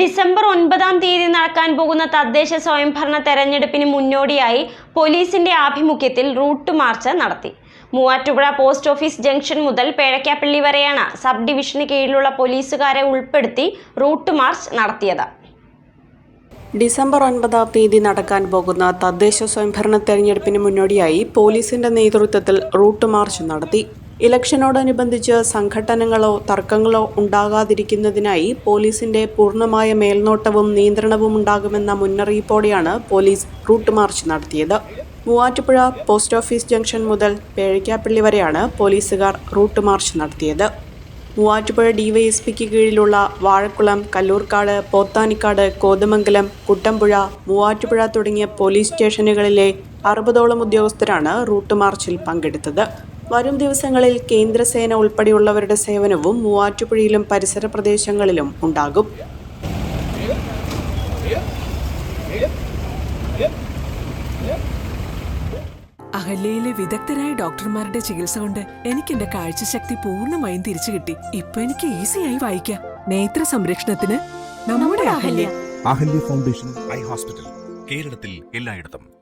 December ഒൻപതാം തീയതി നടക്കാൻ പോകുന്ന തദ്ദേശ സ്വയംഭരണ തെരഞ്ഞെടുപ്പിന് മുന്നോടിയായി പോലീസിന്റെ ആഭിമുഖ്യത്തിൽ റൂട്ട് മാർച്ച് നടത്തി. മൂവാറ്റുപുഴ പോസ്റ്റ് ഓഫീസ് ജംഗ്ഷൻ മുതൽ പേഴക്കാപ്പള്ളി വരെയാണ് സബ് ഡിവിഷന് കീഴിലുള്ള പോലീസുകാരെ ഉൾപ്പെടുത്തി റൂട്ട് മാർച്ച് നടത്തിയത്. ഡിസംബർ ഒൻപതാം തീയതി നടക്കാൻ പോകുന്ന തദ്ദേശ സ്വയംഭരണ തെരഞ്ഞെടുപ്പിന് മുന്നോടിയായി പോലീസിന്റെ നേതൃത്വത്തിൽ റൂട്ട് മാർച്ച് നടത്തി. ഇലക്ഷനോടനുബന്ധിച്ച് സംഘട്ടനങ്ങളോ തർക്കങ്ങളോ ഉണ്ടാകാതിരിക്കുന്നതിനായി പോലീസിന്റെ പൂർണമായ മേൽനോട്ടവും നിയന്ത്രണവും ഉണ്ടാകുമെന്ന മുന്നറിയിപ്പോടെയാണ് പോലീസ് റൂട്ട് മാർച്ച് നടത്തിയത്. മൂവാറ്റുപുഴ പോസ്റ്റ് ഓഫീസ് ജംഗ്ഷൻ മുതൽ പേഴയ്ക്കാപ്പള്ളി വരെയാണ് പോലീസുകാർ റൂട്ട് മാർച്ച് നടത്തിയത്. മൂവാറ്റുപുഴ ഡിവൈഎസ്പിക്ക് കീഴിലുള്ള വാഴക്കുളം കല്ലൂർക്കാട് പോത്താനിക്കാട് കോതമംഗലം കുട്ടമ്പുഴ മൂവാറ്റുപുഴ തുടങ്ങിയ പോലീസ് സ്റ്റേഷനുകളിലെ അറുപതോളം ഉദ്യോഗസ്ഥരാണ് റൂട്ട് മാർച്ചിൽ പങ്കെടുത്തത്. വരും ദിവസങ്ങളിൽ കേന്ദ്രസേന ഉൾപ്പെടെയുള്ളവരുടെ സേവനവും മൂവാറ്റുപുഴയിലും പരിസര പ്രദേശങ്ങളിലും ഉണ്ടാകും. അഹല്യയിലെ വിദഗ്ധരായ ഡോക്ടർമാരുടെ ചികിത്സ കൊണ്ട് എനിക്ക് എന്റെ കാഴ്ചശക്തി പൂർണമായും തിരിച്ചു കിട്ടി. ഇപ്പൊ എനിക്ക് ഈസിയായി വായിക്കാം. നേത്ര സംരക്ഷണത്തിന് നമ്മുടെ Ahalya. Ahalya foundation eye hospital കേരളത്തിൽ എല്ലായിടത്തും.